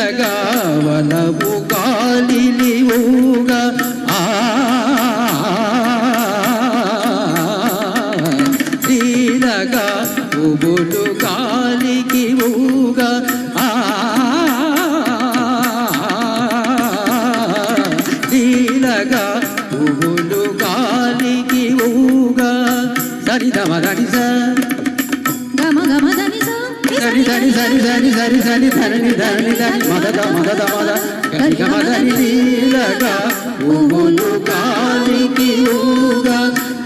ಬೆಳಗಾವನ ಬುಗಾಲಿಲಿಯೋ సరి సరి సరి సరి సరి సరి ధరణి ధరణి ధని మదద మదద మద గరిగ మదని లీలగా పువ్వులు గాలికి ఊగా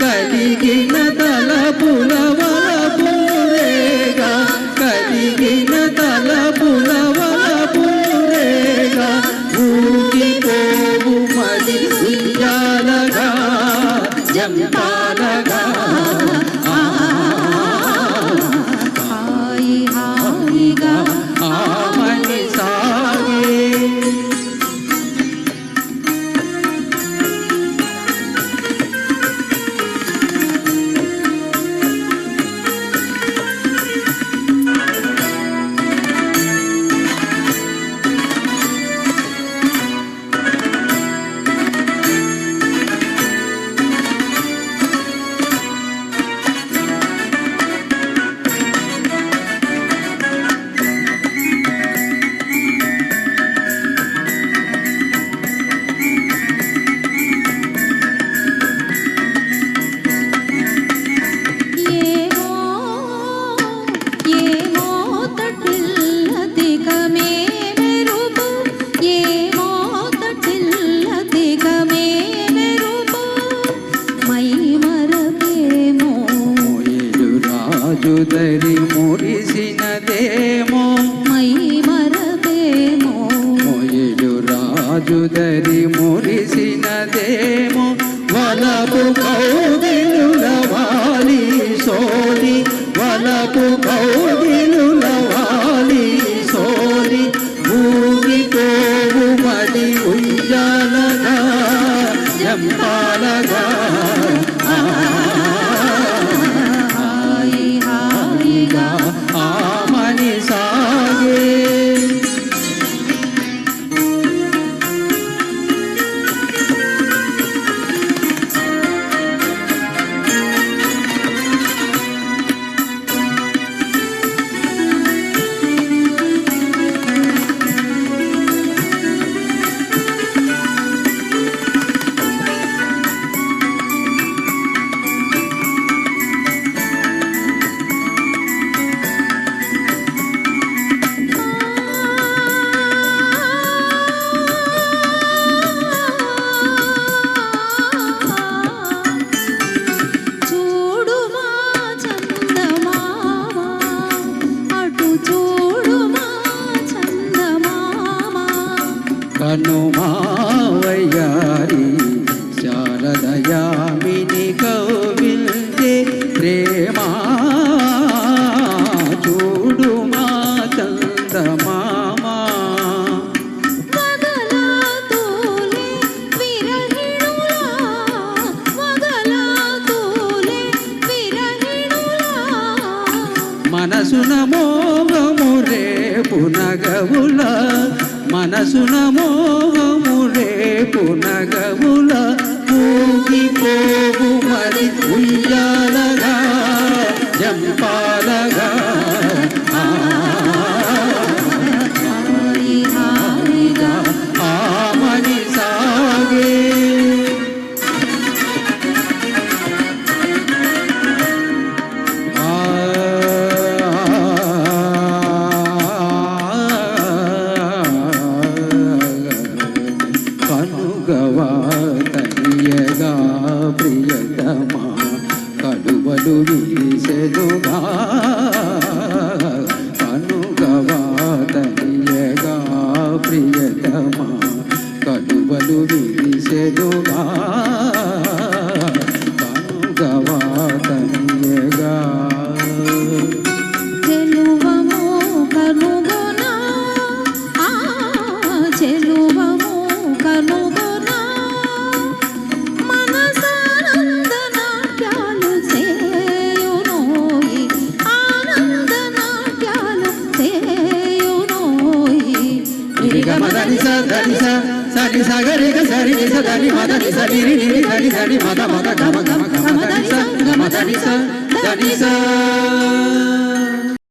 కలిగిన తలపుల వలపురేగా కలిగిన తలపుల వలపురేగా ఊగిపోవు మది ఉయ్యాలగా జంపాలగా రాజు దరి మురిసినదేమో? మై మరపేమో మోయేడు రాజు దరి మురిసినదేమో? వలపు కౌగిలుల వాలి సోలి వలపు కౌగిలుల కనుమావయ్యారి శారదయామిని కౌవిల్దే ప్రేమా చూడు మా విరహిణులా. మనసున మోగము రేపు నగవుల మనసున మోగము రేపు నగముల ఊగిపోవు మరి ఉయ్యాలగా జంపాలగా. Maria. రిగమదని స దని స సరి సగరి గ సరి ని స దని మదని స ని ని ని దని దని మద మద గమ గమ గమ దని స గమ దని స దని స